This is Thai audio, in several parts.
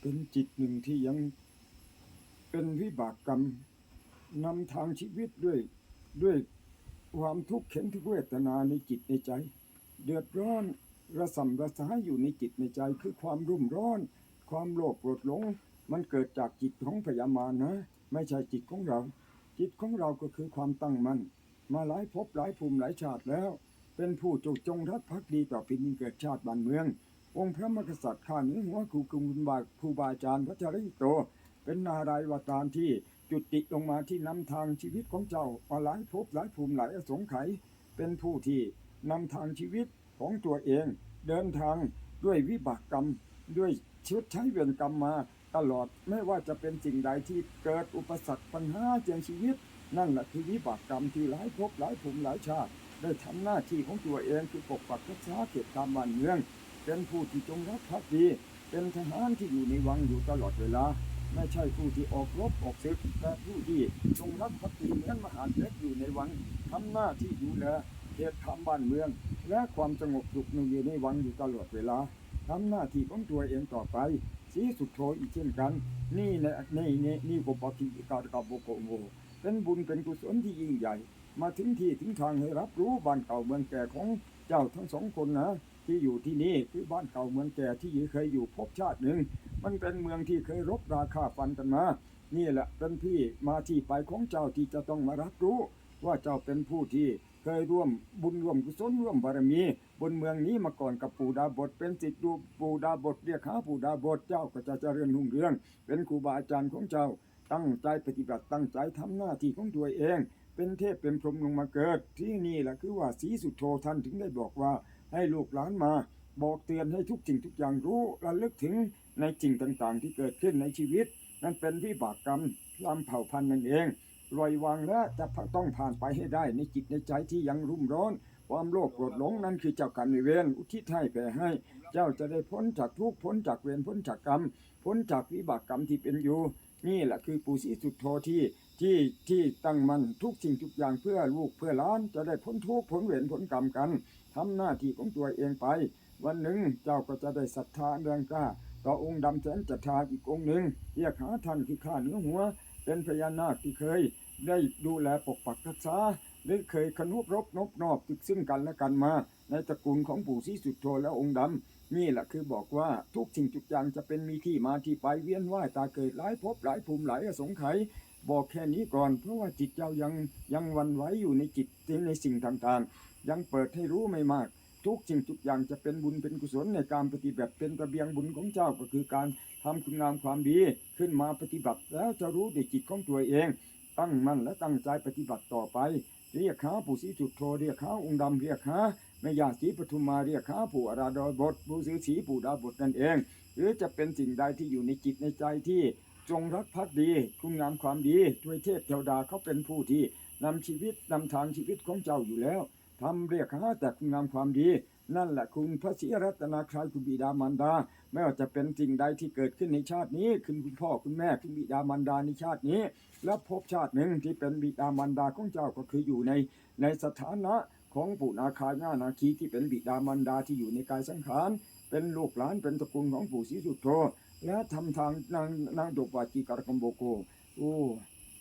เป็นจิตหนึ่งที่ยังเป็นวิบากกรรมนำทางชีวิตด้วยด้วยความทุกข์เข็นทุกเวทนาในจิตในใจ เดือดร้อนระสำระสายอยู่ในจิตในใจ คือความรุ่มร้อน ความโลภโกรธหลง มันเกิดจากจิตของพยามานะ ไม่ใช่จิตของเรา จิตของเราก็คือความตั้งมั่นมาหลายภพหลายภูมิหลายชาติแล้ว เป็นผู้จงจงรักภักดีต่อแผ่นดินเกิดชาติบ้านเมือง องค์พระมกษัตริย์ข้านือหัวครูกุมุบาครูบาอาจารย์พระจาริโต เป็นนารายวตารที่จุติลงมาที่นำทางชีวิตของเจ้ามาหลายภพหลายภูมิหลายอสงไขยเป็นผู้ที่นำทางชีวิตของตัวเอง เดินทางด้วยวิบากกรรม ด้วยชดใช้เวรกรรมมาตลอดไม่ว่าจะเป็นสิ่งใดที่เกิดอุปสรรคปัญหาเจียงชีวิต นั่นแหละคือวิบากกรรมที่หลายภพหลายภูมิหลายชาติ ได้ทำหน้าที่ของตัวเองคือปกปักรักษาเขตตามบ้านเมือง เป็นผู้ที่จงรักภักดี เป็นทหารที่อยู่ในวังอยู่ตลอดเวลา ไม่ใช่ผู้ที่ออกรบออกศึกแต่ผู้ที่จงรักภักดีเหมือนมหาเล็กอยู่ในวังทำหน้าที่ดูแลเขตทำบ้านเมือง และความสงบสุขอยู่ในวังอยู่ตลอดเวลาทำหน้าที่ของตัวเองต่อไปสีสุดโทอีกเช่นกัน นี่ในนี่นี่นี่กบฏีการกับโบโกโมเป็นบุญเป็นกุศลที่ยิ่งใหญ่ มาถึงที่ถึงทางให้รับรู้บ้านเก่าเมืองแก่ของเจ้าทั้งสองคนนะ ที่อยู่ที่นี่คือบ้านเก่าเมืองแก่ที่เคยอยู่ภพชาติหนึ่ง มันเป็นเมืองที่เคยรบราฆ่าฟันกันมา นี่แหละเป็นที่มาที่ไปของเจ้าที่จะต้องมารับรู้ ว่าเจ้าเป็นผู้ที่เคยร่วมบุญร่วมกุศลร่วมบารมี บนเมืองนี้มาก่อนกับปู่ดาบทเป็นสิทธิ์ดูปู่ดาบทเรียกหาปู่ดาบทเจ้าก็จะเจริญรุ่งเรือง เป็นครูบาอาจารย์ของเจ้า ตั้งใจปฏิบัติตั้งใจทำหน้าที่ของตัวเอง เป็นเทพเป็นพรหมลงมาเกิด ที่นี่แหละคือว่าสีสุดโทท่านถึงได้บอกว่า ให้ลูกหลานมา บอกเตือนให้ทุกสิ่งทุกอย่างรู้ระลึกถึงในสิ่งต่างๆ ที่เกิดขึ้นในชีวิต นั่นเป็นวิบากกรรมลำเผ่าพันธุ์นั่นเองปล่อยวางและจะต้องผ่านไปให้ได้ในจิตในใจที่ยังรุ่มร้อน ความโลภโกรธหลงนั่นคือเจ้ากรรมในายเวรอุทิศให้แผ่ให้ เจ้าจะได้พ้นจากทุกข์พ้นจากเวรพ้นจากกรรม พ้นจากวิบากกรรมที่เป็นอยู่ นี่แหละคือปู่ศรีสุดโทที่ที่ที่ตั้งมันทุกสิ่งทุกอย่างเพื่อลูกเพื่อล้าน จะได้พ้นทุกข์พ้นเวรพ้นกรรมกันทำหน้าที่ของตัวเองไป วันหนึ่งเจ้าก็จะได้ศรัทธาแรงกล้า ต่อองค์ดำแสนจัตตาอีกองค์หนึ่งเรียกหาท่านคือข้าเหนือหัว เป็นพญานาคที่เคย ได้ดูแลปกปักรักษา หรือเคยขนุรบนบนอบตึกซึ่งกันและกันมา ในตระกูลของปู่ศรีสุดโทและองค์ดำนี่แหละคือบอกว่าทุกสิ่งทุกอย่างจะเป็นมีที่มาที่ไปเวียนว่ายตาเกิดหลายภพหลายภูมิหลายอสงไขยบอกแค่นี้ก่อนเพราะว่าจิตเจ้ายังยังวันไหวอยู่ในจิตในสิ่งต่างๆ ยังเปิดให้รู้ไม่มาก ทุกสิ่งทุกอย่างจะเป็นบุญเป็นกุศลในการปฏิบัติเป็นระเบียงบุญของเจ้าก็คือการทำคุณงามความดี ขึ้นมาปฏิบัติแล้วจะรู้ในจิตของตัวเอง ตั้งมั่นและตั้งใจปฏิบัติต่อไป เรียกหาผู้ศรีจุดโทเรียกหาองค์ดำเรียกหาแม่ยาสีปทุมมาเรียกหาผู้อาราดอบทปู่ศรีศรีปู่ดาบทนั่นเอง หรือจะเป็นสิ่งใดที่อยู่ในจิตในใจที่จงรักภักดี คุณงามความดีด้วยเทพเทวดาเขาเป็นผู้ที่นำชีวิตนำทางชีวิตของเจ้าอยู่แล้ว ทำเรียกหาแต่คุณงามความดี นั่นแหละคุณพระศรีรัตนาครายคุณบิดามารดา ไม่ว่าจะเป็นสิ่งใดที่เกิดขึ้นในชาตินี้คุณคุณพ่อคุณแม่คุณบิดามารดาในชาตินี้ และภพชาติหนึ่งที่เป็นบิดามารดาของเจ้าก็คืออยู่ในในสถานะของปุนาคาญานาคีที่เป็นบิดามารดาที่อยู่ในกายสังขารเป็นลูกหลานเป็นตระกูลของปู่ศรีสุโธและทำทางนางนางดกวาจีการกมโบโกโอ้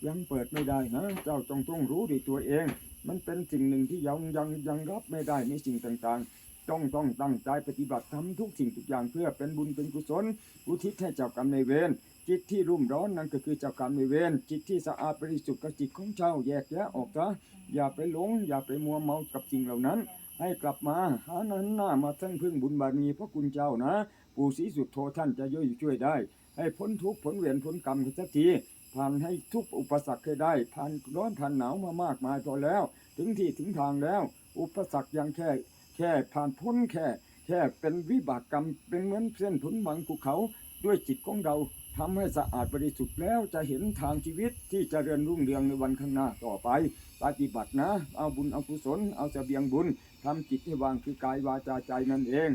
ยังเปิดไม่ได้นะ เจ้าต้องต้องรู้ด้วยตัวเอง มันเป็นสิ่งหนึ่งที่ยังยังยังรับไม่ได้ในสิ่งต่างๆ ต้องต้องตั้งใจปฏิบัติทำทุกสิ่งทุกอย่างเพื่อเป็นบุญเป็นกุศล อุทิศให้เจ้ากรรมในายเวร จิตที่รุ่มร้อนนั่นก็คือเจ้ากรรมในายเวร จิตที่สะอาดบริสุทธิ์กับจิตของเจ้าแยกแยะออกซะ อย่าไปหลง อย่าไปมัวเมากับสิ่งเหล่านั้น ให้กลับมาหานั้นหน้ามาทั้งพึ่งบุญบารมีพระคุณเจ้านะ ปู่ศรีสุดโทท่านจะย่อยช่วยได้ ให้พ้นทุกข์พ้นเวรพ้นกรรมกันสักที ผ่านให้ทุกอุปสรรคให้ได้ผ่านร้อนผ่านหนาวมามากมายพอแล้ว ถึงที่ถึงทางแล้ว อุปสรรคยังแค่ แค่ผ่านพ้นแค่ แค่เป็นวิบากกรรมเป็นเหมือนเส้นผลบังภูเขาด้วยจิตของเราทำให้สะอาดบริสุทธิ์แล้วจะเห็นทางชีวิตที่จเจริญรุ่งเรืองในวันข้างหน้าต่อไป ปฏิบัตินะ เอาบุญเอากุศล เอาเสบียงบุญทำจิตให้วางคือกายวาจาใจนั่นเอง